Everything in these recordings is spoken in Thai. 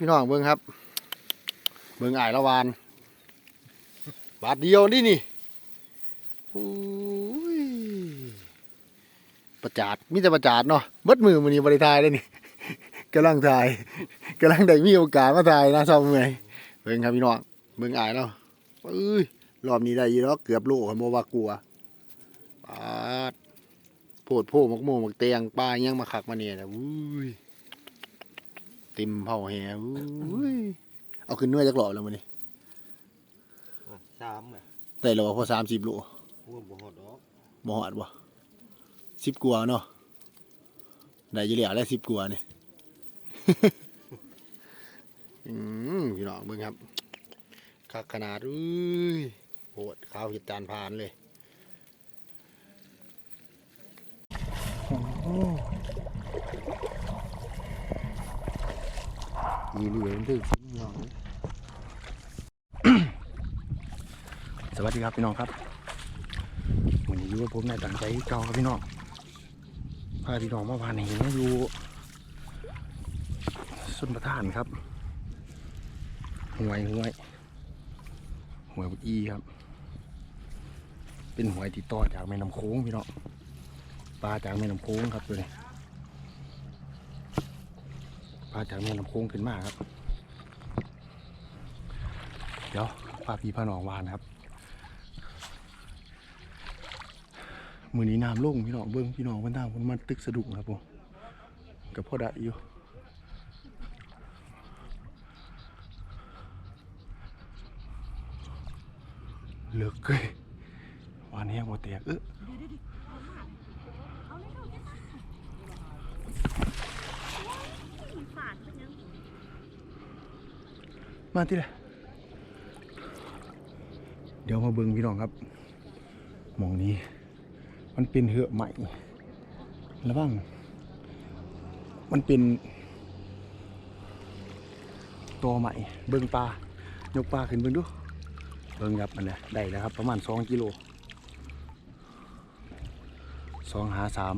พี่น้องเบิ่งครับ เบิ่งอ่ายละวาน บาทเดียวนี่นี่อุ้ยประจาดมีแต่ประจาดเนาะเบิดมือมือนี้บริทายเลยนี่กำลังถ่ายกำลังได้มีโอกาสมาถ่ายนะซ้อมเมื่อยเบิ่งครับพี่น้องเบิ่งอ่ายแล้วเอ้ยรอบนี้ได้ยี่แล้วเกือบโลครับโมวากลัวปาดโพดโพมักโมมักเตียงปลายังมาขักมาเนี่ยนะอุ้ย ติมเผาแหอุ้ยเอาขึ้นเนื้อจักหล่อแล้วมันนี่สามอะได้แล้วพอสามสิบโลหัวบ่หอดออกบ่หอดบ่สิบกว่าเนาะได้อยี่เหลี่ยแล้วสิบกว่านี่ อืมพี่น้องเบิ่งครับคักขนาดอุ้ยโหดข้าวเห็ดจานพานเลยโอ้โห มีเหลืองพี่องสวัสดีครับพี่น้องครับวันนี้อยู่กับผมนายต่างใจเก่าครับพี่น้องพาพี่น้องมาพานเห็นอยู่สุนประทานครับห่วยห่วยห่วยบุอีครับ เป็นห่วยติดต่อจากแม่น้ำโค้งพี่น้องปลาจากแม่น้ำโค้งครับตัวนี้ ปลาจากแม่น้ำโค้งขึ้นมาครับ เดี๋ยวพาพี่พาน้องวานครับ มือนี้น้ำลงพี่น้องเบิ้งพี่น้องมันทางมันมันตึกสะดุ้งครับผมกับพ่อได้อยู่เลิกเกยวันนี้บ่แตกเออ มาที่ไหนเดี๋ยวมาเบิ้งพี่น้องครับมองนี้ มันเป็นเหือใหม่ระวังมันเป็น ตัวใหม่ เบิ้งปลายกปลาขึ้นเบิ้งดูเบิ้งครับมันเนี่ยได้แล้วครับ ประมาณสองกิโลสองหาสาม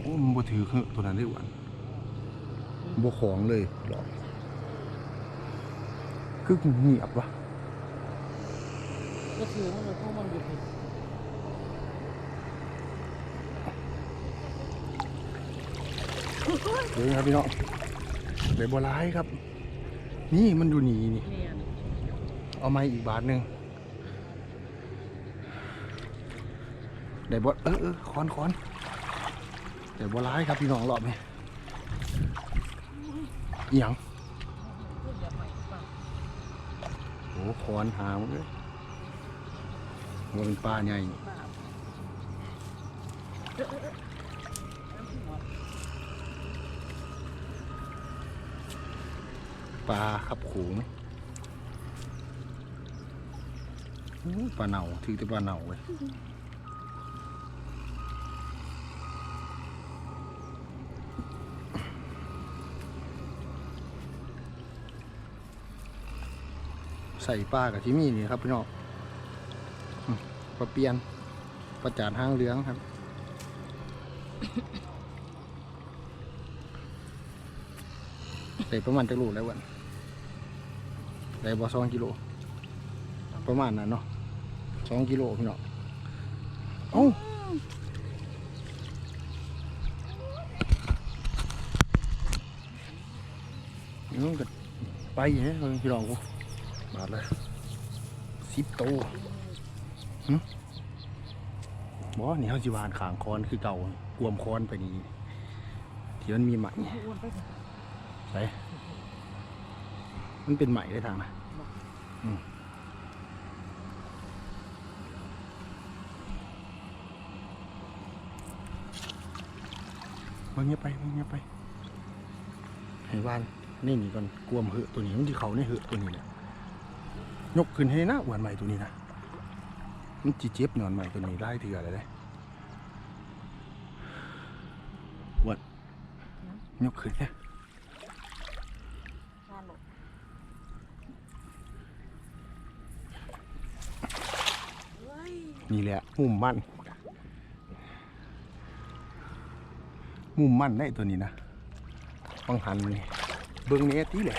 โอ้มัน บ่ถือคือตัวนั้นได้หวันบ่ของเลยหรอกคือเงียบวะก็คือว่ามันพวกมันอยู่ผิดเดี๋ยวนะครับพี่น้องเดี๋ยวบัวร้ายครับ นี่มันดูหนีนี่ เนี่ยเอาไม้อีกบาทหนึ่งได้บัวเออเออคอนคอน เดี๋ยวบัวร้ายครับพี่น้องรอบนี้อหย่างโอ้คอนหางเลยมันเป็นปลาใหญ่ปลาขับขูงโอ้ปลาเน่าถือแต่ปลาเน่าเว้ย ใส่ปลากับที่มีนี่ครับพี่น้องปลาเปียนปลาจานห้างเหลืองครับ ใส่ประมาณจะโลแล้ววันได้บ่สองกิโล ประมาณนั้นเนาะสองกิโลพี่น้องเอ้านี่มันก็ไปอย่างนี้พี่น้องกู บาเลยสิบโตหึบ่นี่เขาจิวานขางคอนคือเก่ากวมคอนไปนี่ที่มันมีไหมอ้วนไปเถอะใส่มันเป็นไหม่ได้ทางนะมเงเงี้ยไปเบิ่งเงี้ยไปให้วานนี่นี่ก่อนกวมเหอะตัวนี้มันที่เขาในเหอะตัวนี้เนี่ย ยกขึ้นให้นะอวนใหม่ตัวนี้นะมันจีเจ็บหนอนใหม่ตัวนี้ไล่เถื่ออะไรเลยอ้วนยกขึ้นแค่นหลบเฮ้ยนี่แหละมุมมันมุมมันได้ตัวนี้นะฟังหันเบิ่งเนี้ตีแหละ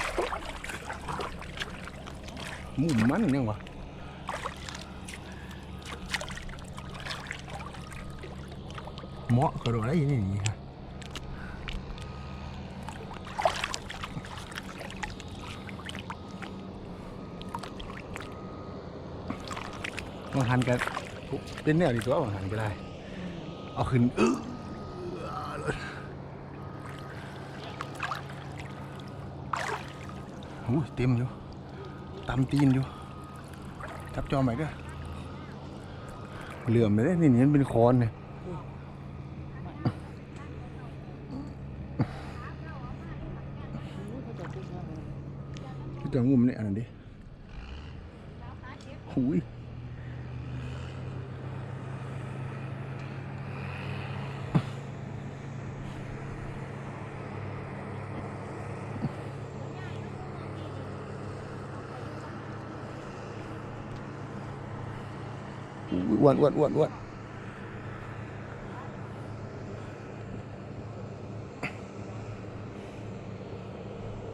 มุมมันยังวะเหมาะกระโดดไรนี่นี่ฮะบางหันกันเป็นแนวดีตัวบางหันก็ได้ เอาขึ้นอื้ออเต็มอยู่ ตำตีนอยู่จับจอใหม่ก็เหลื่อมเลยเด้นี่นี่มันเป็นคอนเนี่ยพี่จะงุ่มเนี่ยอันนั้นดิหุย อ้วนอ้วนอ้วนอ้วน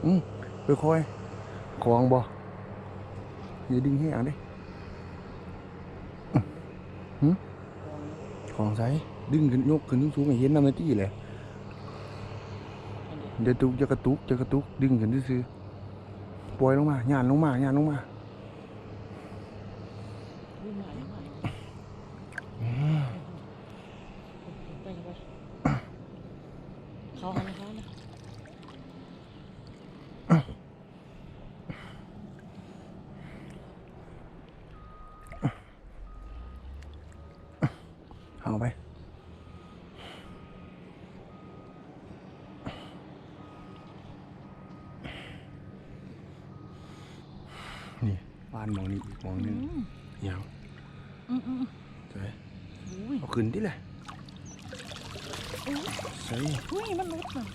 อืมไปคอยๆของบ่อย่าดึงให้อ่านดิหืมของใส่ดึงขึ้นยกขึ้นสูงๆให้เห็นน้ำมันตี้เลยเดี๋ยวตุกจะกระตุกจะกระตุกดึงขึ้นซื่อปล่อยลงมาหยานลงมาหยานลงมา วิ่งมาวิ่งมาไปกันไปเขาหันเขานะ เอาไป นี่บ้านหมองนี้อีกหมองหนึงยาวอืมอืมใช่อุ้ยเอาขึ้นดิเลยใส่อุ้ยมันลุกน่ะ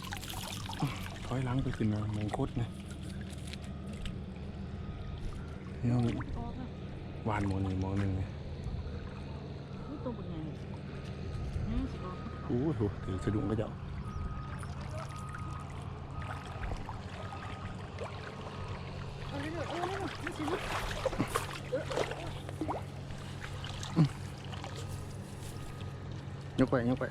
ถอยหลังไปขึ้นมาหมองคดนะนี่เอาออกนะวานหมองนี้หมองหนึงเลยนี่ตัวเป็นไงนี่สิออกโอ้โหถือสะดุ้งก็เจ้า เอาเรื่ อยๆเอาเรื่อยๆนี่สิลุกยกไปยกไป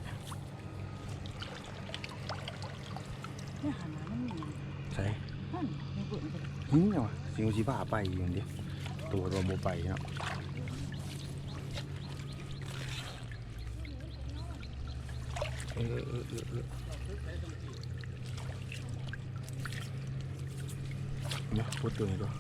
เนี่ยหันมามันมี ใส่ นั่นไม่เบื่อมันจะ หิ้งเอาวะสิงสีบ้าไปอย่างเดียวตัวเราโมไปเนาะเออเออเออเออเดี๋ยวพูดตัวนี้ก่อน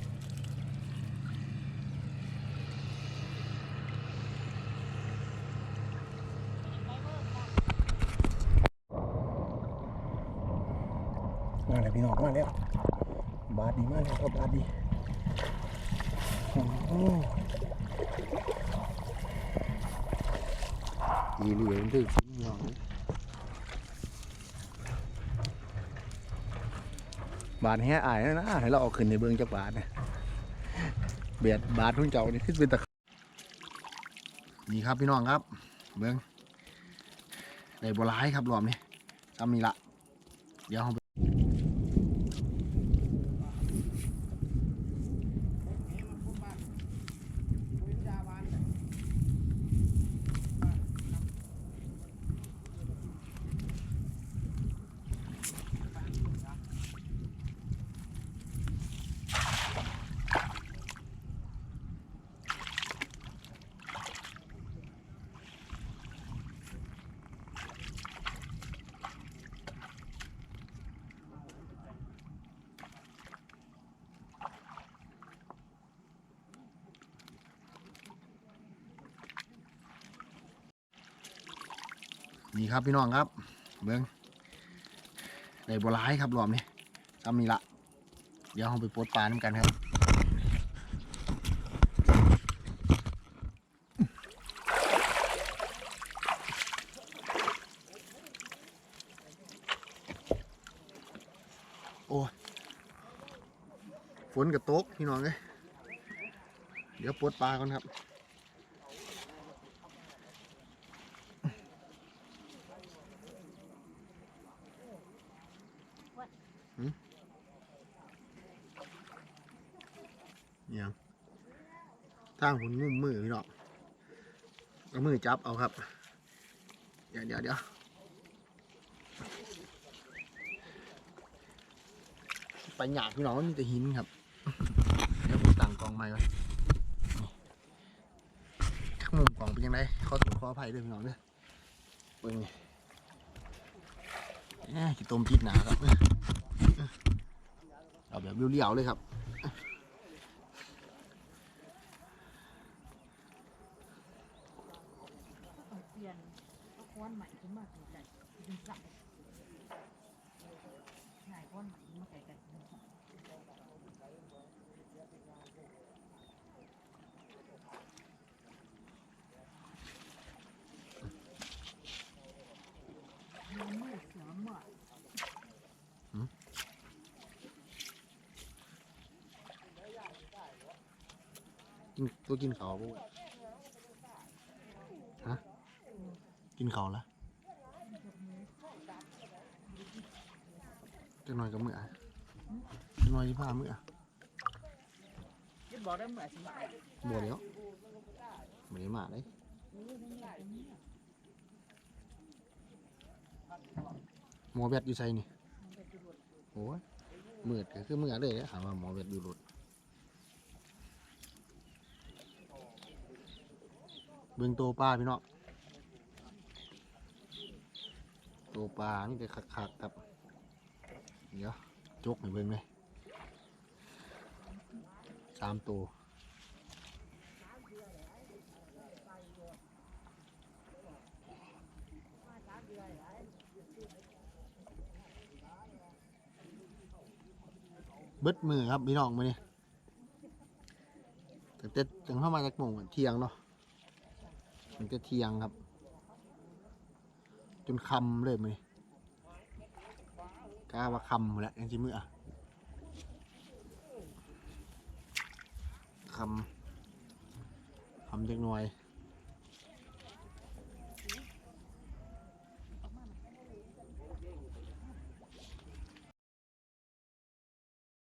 มาแล้วพี่น้องมาแล้วบาดดีมากเลยครับบาดดีอีเหลือถึงชิ้นหน่อยบาดแห่อายนะให้เราเอาขึ้นในเบื้องจากบาดเนี่ยเบียดบาดทุ่งเจ้านี่ขึ้นเป็นตะนี่ครับพี่น้องครับ เบื้องในบัวร้ายครับรอบนี้ำนี่ละเดี๋ยว นี่ครับพี่น้องครับ เบิ้งในบัวร้ายครับรอบนี้ำนี่ละเดี๋ยวเราไปปลดปลาน้ำกันครับโอ้ฝนกับตกพี่น้องเลยเดี๋ยวปลดปลาก่อนครับางหุ่นงุ่มมือพี่น้องเอามือจับเอาครับ เดี๋ยวเดี๋ยวเดี๋ยวไปหยาดพี่น้องมันมีแต่หินครับ เดี๋ยวผมตั้งกองไม้ไว้นี่ข้างมุมกล่องเป็นยังไงขอตัวขออภัยด้วยพี่น้องเด้อเบิ่งนี่แหมขี้ต้มจิตหนาครับ เอาแบบเรียวๆเลยครับ ต้องเปลี่ยน ก้อนใหม่ขึ้นมาถึงใจถึงสั่งหายค้อนใหม่มาไก่ดึงสั่งมันมืดเสือหมดกินตัวกินเขาวบ่ฮะ กินเขาละจังหน่อยกับเมื่อจังหน่อยยี่ผ้าเมื่อจะบอกได้เมื่อสิมาบัวเดียวไม่ได้มาเลยหมอแบดอยู่ใส่นี่โอ้ยมืดก็คือมือเลยถามว่าหมอแบดอยู่รถเบิ่งโตปลาพี่น้อง ตัวปลานี่จะคักๆครับ เดี๋ยวจกให้เบิ่งเลยสามตัวบิดมือครับพี่น้องมาเนี่ยแต่เต็ถึงเข้ามาจากโมงอะเทียงเนาะมันจะเทียงครับ จนคำเลยมือนี้กล้าว่าคำหมดแล้วยังจิมืออะคำคำจักหน่อย